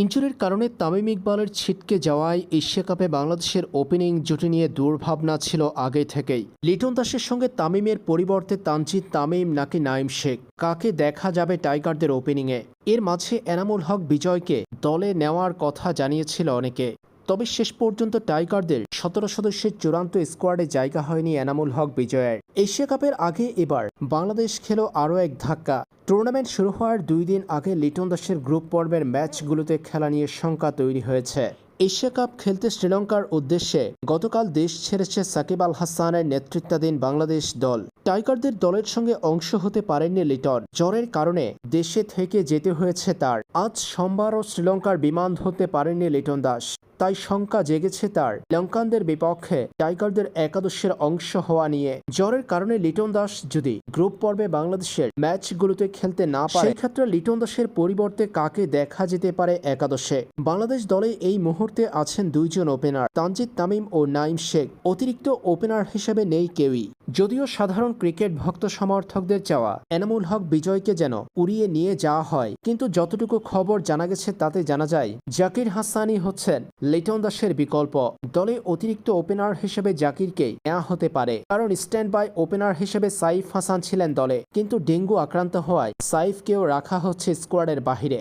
ইনজুরির কারণে তামিম ইকবালের ছিটকে যাওয়ায় এশিয়া কাপে বাংলাদেশের ওপেনিং জুটি নিয়ে দুর্ভাবনা ছিল আগে থেকেই। লিটন দাসের সঙ্গে তামিমের পরিবর্তে তানজিদ তামিম নাকি নাইম শেখ? কাকে দেখা যাবে টাইগারদের ওপেনিংয়ে? এর মাঝে এনামুল হক বিজয়কে দলে নেওয়ার কথা জানিয়েছিল অনেকে। তবে শেষ পর্যন্ত টাইগারদের সতেরো সদস্যের চূড়ান্ত স্কোয়াডে জায়গা হয়নি এনামুল হক বিজয়ের। এশিয়া কাপের আগে এবার বাংলাদেশ খেল আরও এক ধাক্কা। টুর্নামেন্ট শুরু হওয়ার দুই দিন আগে লিটন দাসের গ্রুপ পর্বের ম্যাচগুলোতে খেলা নিয়ে শঙ্কা তৈরি হয়েছে। এশিয়া কাপ খেলতে শ্রীলঙ্কার উদ্দেশ্যে গতকাল দেশ ছেড়েছে সাকিব আল হাসানের নেতৃত্বাধীন বাংলাদেশ দল। টাইগারদের দলের সঙ্গে অংশ হতে পারেননি লিটন। জ্বরের কারণে দেশে থেকে যেতে হয়েছে তার। আজ সোমবারও শ্রীলঙ্কার বিমান ধরতে পারেননি লিটন দাস। তাই শঙ্কা জেগেছে তার। লঙ্কানদের বিপক্ষে টাইগারদের একাদশের অংশ হওয়া নিয়ে। জ্বরের কারণে লিটন দাস যদি গ্রুপ পর্বে বাংলাদেশের ম্যাচগুলোতে খেলতে না পারে, সেই ক্ষেত্রে লিটন দাসের পরিবর্তে কাকে দেখা যেতে পারে একাদশে? বাংলাদেশ দলে এই মুহূর্তে আছেন দুইজন ওপেনার, তানজিদ তামিম ও নাইম শেখ। অতিরিক্ত ওপেনার হিসেবে নেই কেউই। যদিও সাধারণ ক্রিকেট ভক্ত সমর্থকদের চাওয়া, এনামুল হক বিজয়কে যেন উড়িয়ে নিয়ে যাওয়া হয়, কিন্তু যতটুকু খবর জানা গেছে তাতে জানা যায়, জাকির হাসানি হচ্ছেন লিটন দাসের বিকল্প। দলে অতিরিক্ত ওপেনার হিসেবে জাকিরকে নেওয়া হতে পারে, কারণ স্ট্যান্ড বাই ওপেনার হিসেবে সাইফ হাসান ছিলেন দলে, কিন্তু ডেঙ্গু আক্রান্ত হওয়ায় সাইফকেও রাখা হচ্ছে স্কোয়াডের বাহিরে।